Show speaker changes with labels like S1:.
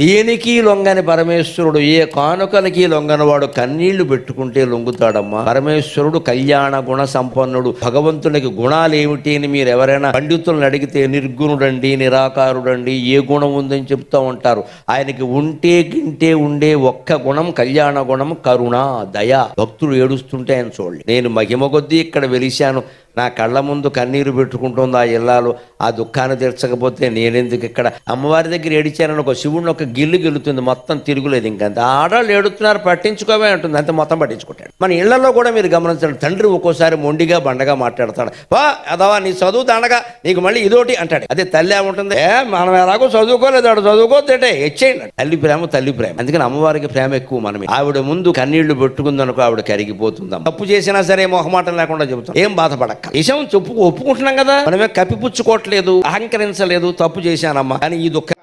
S1: దేనికి లొంగని పరమేశ్వరుడు ఏ కానుకలకి లొంగనవాడు కన్నీళ్ళు పెట్టుకుంటే లొంగుతాడమ్మా. పరమేశ్వరుడు కళ్యాణ గుణ సంపన్నుడు. భగవంతునికి గుణాలు ఏమిటి అని మీరు ఎవరైనా పండితులను అడిగితే నిర్గుణుడండి నిరాకారుడండి ఏ గుణం ఉందని చెప్తూ ఉంటారు. ఆయనకి ఉంటే గింటే ఉండే ఒక్క గుణం కళ్యాణ గుణం కరుణ దయ. భక్తులు ఏడుస్తుంటే ఆయన చూడండి. నేను మహిమ కొద్దీ ఇక్కడ వెలిశాను. నా కళ్ళ ముందు కన్నీరు పెట్టుకుంటుంది ఆ ఇల్లాలు. ఆ దుఃఖాన్ని తీర్చకపోతే నేనెందుకు ఇక్కడ? అమ్మవారి దగ్గర ఏడిచానని ఒక శివుడిని ఒక గిల్లు గెలుతుంది మొత్తం తిరుగులేదు ఇంకంత ఆడవాళ్ళు ఏడుతున్నారు పట్టించుకోవే ఉంటుంది అంతే మొత్తం పట్టించుకుంటాడు. మన ఇళ్ళలో కూడా మీరు గమనించండి తండ్రి ఒక్కోసారి మొండిగా బండగా మాట్లాడతాడు. వా అదవా నీ చదువు దండగా నీకు మళ్ళీ ఇదోటి అంటాడు. అదే తల్లి ఏముంటుంది? ఏ మనం ఎలాగో చదువుకోలేదు ఆడు చదువుకోతే ఇచ్చేయండి తల్లి ప్రేమ తల్లి ప్రేమ. అందుకని అమ్మవారికి ప్రేమ ఎక్కువ మనమే ఆవిడ ముందు కన్నీళ్ళు పెట్టుకుందనుకో ఆవిడ కరిగిపోతుంది తప్పు చేసినా సరే మొహమాటం లేకుండా చెబుతాం. ఏం బాధపడక్క విషయం చెప్పు ఒప్పుకుంటున్నాం కదా? మనమే కప్పిపుచ్చుకోవట్లేదు. అహంకరించలేదు తప్పు చేశానమ్మా. కానీ ఈ దుఃఖం